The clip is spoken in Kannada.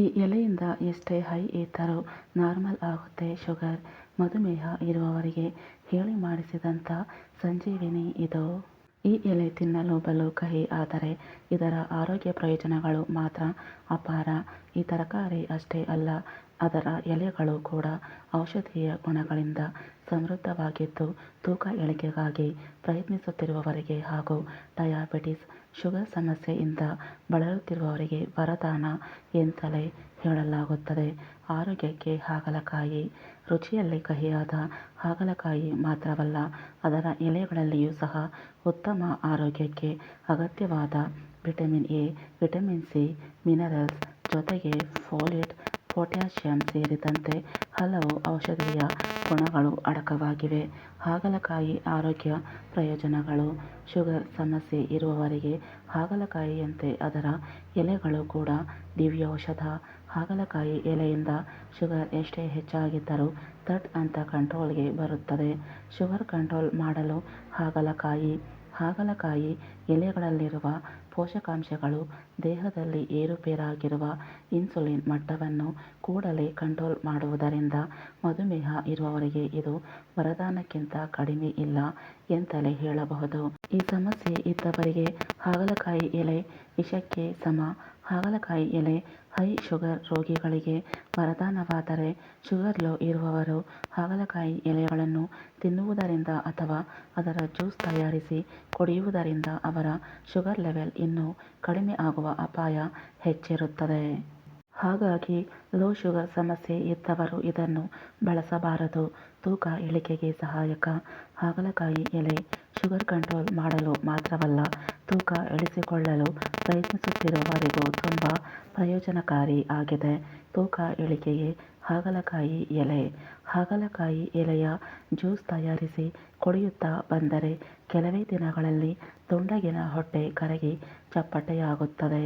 ಈ ಎಲೆಯಿಂದ ಎಷ್ಟೇ ಹೈ ಇದ್ದರೂ ನಾರ್ಮಲ್ ಆಗುತ್ತೆ ಶುಗರ್. ಮಧುಮೇಹ ಇರುವವರಿಗೆ ಹೇಳಿ ಮಾಡಿಸಿದಂಥ ಸಂಜೀವಿನಿ ಇದು. ಈ ಎಲೆ ತಿನ್ನಲು ಬಲು ಕಹಿ, ಆದರೆ ಇದರ ಆರೋಗ್ಯ ಪ್ರಯೋಜನಗಳು ಮಾತ್ರ ಅಪಾರ. ಈ ತರಕಾರಿ ಅಷ್ಟೇ ಅಲ್ಲ ಅದರ ಎಲೆಗಳು ಕೂಡ ಔಷಧೀಯ ಗುಣಗಳಿಂದ ಸಮೃದ್ಧವಾಗಿದ್ದು, ತೂಕ ಇಳಿಕೆಗಾಗಿ ಪ್ರಯತ್ನಿಸುತ್ತಿರುವವರಿಗೆ ಹಾಗೂ ಡಯಾಬಿಟಿಸ್, ಶುಗರ್ ಸಮಸ್ಯೆಯಿಂದ ಬಳಲುತ್ತಿರುವವರಿಗೆ ವರದಾನ ಎಂತಲೇ ಹೇಳಲಾಗುತ್ತದೆ. ಆರೋಗ್ಯಕ್ಕೆ ಹಾಗಲಕಾಯಿ, ರುಚಿಯಲ್ಲಿ ಕಹಿಯಾದ ಹಾಗಲಕಾಯಿ ಮಾತ್ರವಲ್ಲ, ಅದರ ಎಲೆಗಳಲ್ಲಿಯೂ ಸಹ ಉತ್ತಮ ಆರೋಗ್ಯಕ್ಕೆ ಅಗತ್ಯವಾದ vitamin A, vitamin C, minerals ಜೊತೆಗೆ ಫೋಲೇಟ್ ಪೊಟ್ಯಾಷಿಯಂ ಸೇರಿದಂತೆ ಹಲವು ಔಷಧೀಯ ಗುಣಗಳು ಅಡಕವಾಗಿವೆ. ಹಾಗಲಕಾಯಿ ಆರೋಗ್ಯ ಪ್ರಯೋಜನಗಳು. ಶುಗರ್ ಸಮಸ್ಯೆ ಇರುವವರಿಗೆ ಹಾಗಲಕಾಯಿಯಂತೆ ಅದರ ಎಲೆಗಳು ಕೂಡ ದಿವ್ಯೌಷಧ. ಹಾಗಲಕಾಯಿ ಎಲೆಯಿಂದ ಶುಗರ್ ಎಷ್ಟೇ ಹೆಚ್ಚಾಗಿದ್ದರೂ ಥಟ್ ಅಂತ ಕಂಟ್ರೋಲ್ಗೆ ಬರುತ್ತದೆ. ಶುಗರ್ ಕಂಟ್ರೋಲ್ ಮಾಡಲು ಹಾಗಲಕಾಯಿ ಹಾಗಲಕಾಯಿ ಎಲೆಗಳಲ್ಲಿರುವ ಪೋಷಕಾಂಶಗಳು ದೇಹದಲ್ಲಿ ಏರುಪೇರಾಗಿರುವ ಇನ್ಸುಲಿನ್ ಮಟ್ಟವನ್ನು ಕೂಡಲೇ ಕಂಟ್ರೋಲ್ ಮಾಡುವುದರಿಂದ ಮಧುಮೇಹ ಇರುವವರಿಗೆ ಇದು ವರದಾನಕ್ಕಿಂತ ಕಡಿಮೆ ಇಲ್ಲ. ಎಂತಲೇ ಹೇಳಬಹುದು. ಈ ಸಮಸ್ಯೆ ಇದ್ದವರಿಗೆ ಹಾಗಲಕಾಯಿ ಎಲೆ, ವಿಷಕ್ಕೆ ಸಮ. ಹಾಗಲಕಾಯಿ ಎಲೆ, ಹೈ ಶುಗರ್ ರೋಗಿಗಳಿಗೆ ವರದಾನವಾದರೆ ಶುಗರ್ ಲೋ ಇರುವವರು ಹಾಗಲಕಾಯಿ ಎಲೆಗಳನ್ನು ತಿನ್ನುವುದರಿಂದ ಅಥವಾ ಅದರ ಜ್ಯೂಸ್ ತಯಾರಿಸಿ ಕುಡಿಯುವುದರಿಂದ ಅವರ ಶುಗರ್ ಲೆವೆಲ್ ಇನ್ನೂ ಕಡಿಮೆ ಆಗುವ ಅಪಾಯ ಹೆಚ್ಚಿರುತ್ತದೆ. ಹಾಗಾಗಿ ಲೋ ಶುಗರ್ ಸಮಸ್ಯೆ ಇದ್ದವರು ಇದನ್ನು ಬಳಸಬಾರದು. ತೂಕ ಇಳಿಕೆಗೆ ಸಹಾಯಕ. ಹಾಗಲಕಾಯಿ ಎಲೆ ಶುಗರ್ ಕಂಟ್ರೋಲ್ ಮಾಡಲು ಮಾತ್ರವಲ್ಲ, ತೂಕ ಇಳಿಸಿಕೊಳ್ಳಲು ಪ್ರಯತ್ನಿಸುತ್ತಿರುವವರಿಗೂ ತುಂಬ ಪ್ರಯೋಜನಕಾರಿ ಆಗಿದೆ. ತೂಕ ಇಳಿಕೆಗೆ ಹಾಗಲಕಾಯಿ ಎಲೆ. ಹಾಗಲಕಾಯಿ ಎಲೆಯ ಜ್ಯೂಸ್ ತಯಾರಿಸಿ ಕುಡಿಯುತ್ತಾ ಬಂದರೆ ಕೆಲವೇ ದಿನಗಳಲ್ಲಿ ತುಂಡಗಿನ ಹೊಟ್ಟೆ ಕರಗಿ ಚಪ್ಪಟೆಯಾಗುತ್ತದೆ.